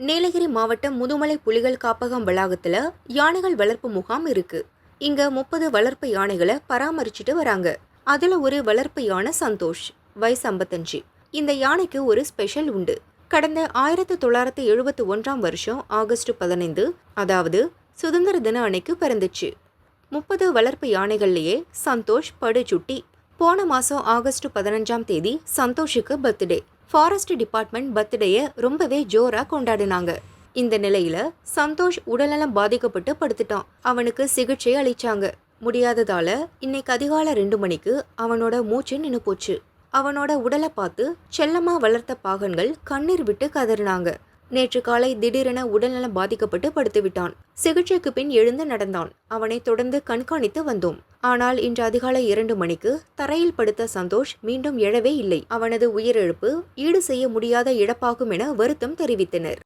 நீலகிரி மாவட்டம் முதுமலை புலிகள் காப்பகம் வளாகத்தில் யானைகள் வளர்ப்பு முகாம் இருக்கு. இங்க முப்பது வளர்ப்பு யானைகளை பராமரிச்சுட்டு வராங்க. அதுல ஒரு வளர்ப்பு யானை சந்தோஷ் வயசு ஐம்பத்தஞ்சு. இந்த யானைக்கு ஒரு ஸ்பெஷல் உண்டு. கடந்த ஆயிரத்தி தொள்ளாயிரத்தி எழுபத்தி ஒன்றாம் வருஷம் ஆகஸ்ட் பதினைந்து அதாவது சுதந்திர தின அன்னைக்கு பிறந்துச்சு. முப்பது வளர்ப்பு யானைகள்லேயே சந்தோஷ் படுசுட்டி. போன மாதம் ஆகஸ்ட் பதினஞ்சாம் தேதி சந்தோஷுக்கு பர்த்டே. ஃபாரஸ்ட் டிபார்ட்மெண்ட் பர்த்டேயை ரொம்பவே ஜோராக கொண்டாடினாங்க. இந்த நிலையில சந்தோஷ் உடல்நலம் பாதிக்கப்பட்டு படுத்துட்டான். அவனுக்கு சிகிச்சை அளிச்சாங்க. முடியாததால இன்னைக்கு அதிகாலை ரெண்டு மணிக்கு அவனோட மூச்சு நின்று போச்சு. அவனோட உடலை பார்த்து செல்லமா வளர்த்த பாகன்கள் கண்ணீர் விட்டு கதறினாங்க. நேற்று காலை திடீரென உடல்நலம் பாதிக்கப்பட்டு படுத்து விட்டான் சிகிச்சைக்கு பின் எழுந்து நடந்தான். அவனை தொடர்ந்து கண்காணித்து வந்தோம். ஆனால் இன்று அதிகாலை இரண்டு மணிக்கு தரையில் படுத்த சந்தோஷ் மீண்டும் எழவே இல்லை. அவனது உயிரிழப்பு ஈடு செய்ய முடியாத இழப்பாகும் என வருத்தம் தெரிவித்தனர்.